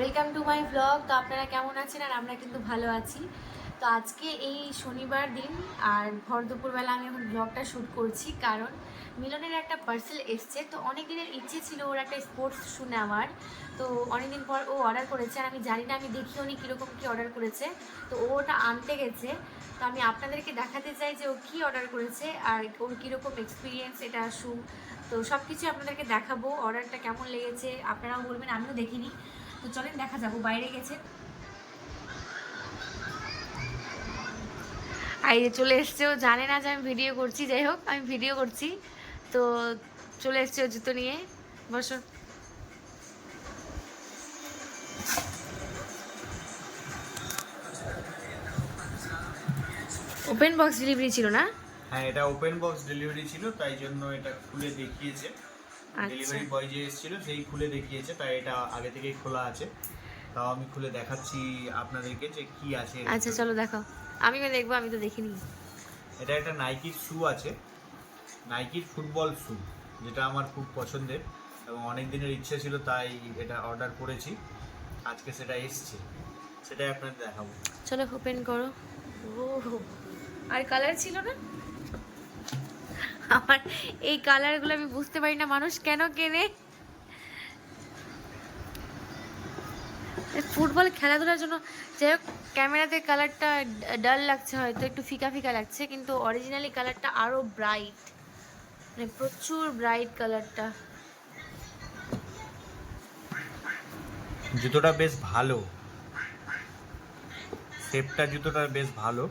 Welcome to my blog তো আপনারা কেমন আছেন? আর আমরা কিন্তু ভালো আছি। তো আজকে এই শনিবার দিন, আর ভর দুপুরবেলা আমি এখন ব্লগটা শ্যুট করছি। কারণ মিলনের একটা পার্সেল এসছে। তো অনেক দিনের ইচ্ছে ছিল ওর একটা স্পোর্টস শু নেওয়ার। তো অনেকদিন পর ও অর্ডার করেছে। আর আমি জানি না, আমি দেখি উনি কীরকম কী অর্ডার করেছে। তো ও ওটা আনতে গেছে। তো আমি আপনাদেরকে দেখাতে চাই যে ও কী অর্ডার করেছে, আর ওর কীরকম এক্সপিরিয়েন্স এটা শু তো সব কিছু আপনাদেরকে দেখাবো। অর্ডারটা কেমন লেগেছে, আপনারাও বলবেন। আমিও দেখিনি। তো চলেন দেখা যাব বাইরে গেছে। আর যে চলে এসছে ও জানে না যে আমি ভিডিও করছি যাই হোক আমি ভিডিও করছি। তো চলে এসছে ও জুতো নিয়ে বসো। ওপেন বক্স ডেলিভারি ছিল না? হ্যাঁ এটা ওপেন বক্স ডেলিভারি ছিল তাই জন্য এটা খুলে দেখিয়েছে। ডেলিভারি বয় যে এসেছিল সেই খুলে দেখিয়েছে তাই এটা আগে থেকেই খোলা আছে। তাও আমি খুলে দেখাচ্ছি আপনাদেরকে যে কি আছে আচ্ছা। চলো দেখাও আমিও দেখব আমি তো দেখিনি। এটা একটা নাইকির শু আছে। নাইকির ফুটবল শু যেটা আমার খুব পছন্দের এবং অনেক দিনের ইচ্ছে ছিল তাই এটা অর্ডার করেছি। আজকে সেটা এসছে। সেটাই আপনাদের দেখাবো। চলো ওপেন করো। ও আর কালার ছিল না? আমার এই কালারগুলো আমি বুঝতে পারি না, মানুষ কেন কেনে? ফুটবল খেলাধুলার জন্য, যাই হোক, ক্যামেরাতে কালারটা ডাল লাগছে হয়তো, একটু ফিকা ফিকা লাগছে, কিন্তু অরিজিনালি কালারটা আরও ব্রাইট মানে প্রচুর ব্রাইট কালারটা। জুতোটা বেশ ভালো। শেপটা জুতোটা বেশ ভালো।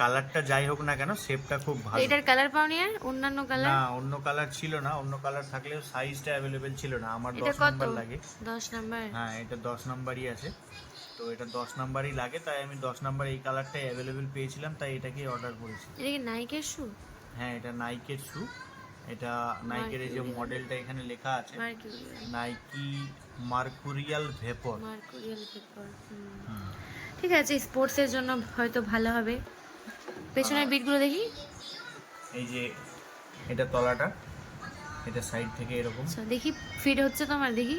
কালারটা যাই হোক না কেন শেপটা খুব ভালো। এটার কালার পাওনি আর? অন্যান্য কালার না অন্য কালার ছিল না অন্য কালার থাকলেও সাইজটা অ্যাভেলেবেল ছিল না আমার এটা দশ কত? নাম্বার লাগে। দশ নাম্বার হ্যাঁ এটা দশ নাম্বারই আছে। তো এটা দশ নাম্বারই লাগে তাই আমি দশ নাম্বার এই কালারটাই অ্যাভেলেবেল পেয়েছিলাম তাই এটাকেই অর্ডার করেছি। এটা কি নাইকের শু হ্যাঁ এটা নাইকের শু এটা নাইকের এই যে মডেলটা এখানে লেখা আছে Nike Mercurial Vapor Mercurial paper ঠিক আছে স্পোর্টসের জন্য হয়তো ভালো হবে। পেছনের বিটগুলো দেখি। এই যে এটা তলাটা এটা সাইড থেকে এরকম। আচ্ছা দেখি ফিট হচ্ছে তোমার দেখি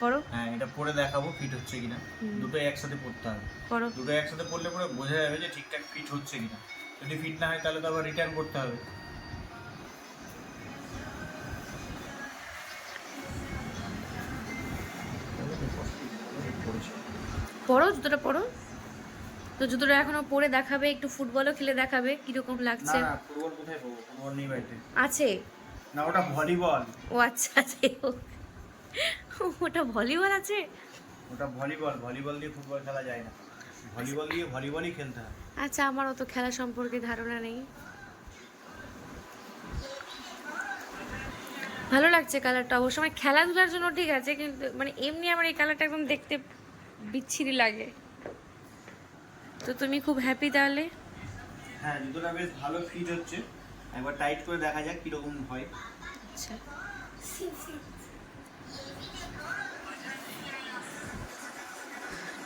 করো। হ্যাঁ এটা পরে দেখাবো ফিট হচ্ছে কিনা। দুটো একসাথে পড়তে হবে। করো। দুটো একসাথে পড়লে পরে বোঝা যাবে যে ঠিকঠাক ফিট হচ্ছে কিনা। যদি ফিট না হয় তাহলে তো আবার রিটার্ন করতে হবে। পড়ো জুতোটা পড়ো। তো জুতোটা এখনও পরে দেখাবে একটু ফুটবলও খেলে দেখাবে কীরকম লাগছে? না ফুটবল কোথায় ফুটবল নেই বাড়িতে। আছে? না ওটা ভলিবল। ও আচ্ছা আছে ওটা ভলিবল আছে? ওটা ভলিবল ভলিবল দিয়ে ফুটবল খেলা যায় না। ভলিবল দিয়ে ভলিবলই খেলতে হয়। আচ্ছা আমার অত খেলা সম্পর্কে ধারণা নেই। ভালো লাগছে কালারটা অবশ্য। আমার খেলাধুলার জন্য ঠিক আছে কিন্তু মানে এমনি আমার এই কালারটা একদম দেখতে বিচ্ছিরি লাগে। তো তুমি খুব হ্যাপি তাহলে? হ্যাঁ জুতোটা বেশ ভালো ফিট হচ্ছে। একবার টাইট করে দেখা যাক কীরকম হয়। আচ্ছা।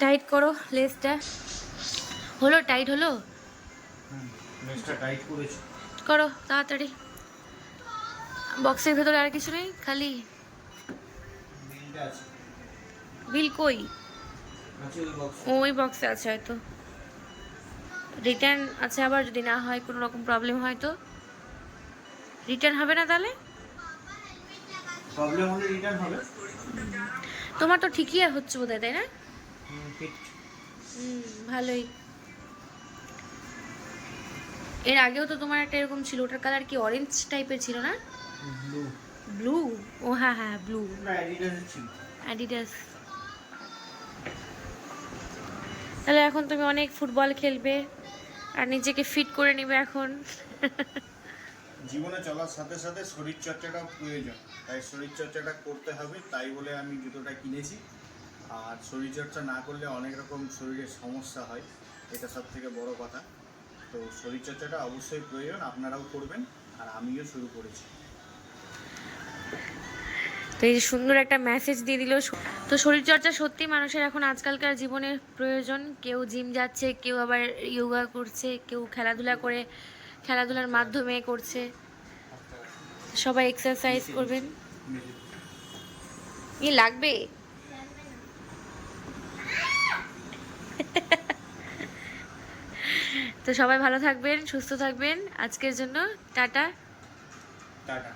টাইট করো লেসটা হলো টাইট হলো? লেসটা টাইট করেছি। করো তাড়াতাড়ি। বক্সের ভেতরে আর কিছু নেই? খালি? বিল কই? আছে ওই বক্সে আছে হয়তো। রিটার্ন আছে আবার যদি না হয় কোনো রকম প্রবলেম হয় তো? রিটার্ন হবে না তাহলে? প্রবলেম হলে রিটার্ন হবে। তোমার তো ঠিকই হচ্ছে বোধ তাই না? হুম ভালোই। এর আগেও তো তোমার একটা এরকম ছিল ওটার কালার কি অরেঞ্জ টাইপের ছিল না? ব্লু ও হ্যাঁ হ্যাঁ ব্লু অ্যাডিডাস তাহলে এখন তুমি অনেক ফুটবল খেলবে। আর নিজেকে ফিট করে নেবে এখন। জীবনে চলার সাথে সাথে শরীর চর্চাটাও প্রয়োজন। তাই শরীর চর্চাটা করতে হবে, তাই বলে আমি জুতোটা কিনেছি। আর শরীর চর্চা না করলে অনেক রকম শরীরের সমস্যা হয়, এটা সব থেকে বড় কথা। তো শরীর চর্চাটা অবশ্যই প্রয়োজন, আপনারাও করবেন, আর আমিও শুরু করেছি। তো এই সুন্দর একটা মেসেজ দিয়ে দিল। তো শরীরচর্চা সত্যি মানুষের এখন আজকালকার জীবনের প্রয়োজন। কেউ জিম যাচ্ছে, কেউ আবার ইয়োগা করছে, কেউ খেলাধুলা করে, খেলাধুলার মাধ্যমে করছে। সবাই এক্সারসাইজ করবেন। ই লাগবে। তো সবাই ভালো থাকবেন, সুস্থ থাকবেন। আজকের জন্য টাটা। টাটা।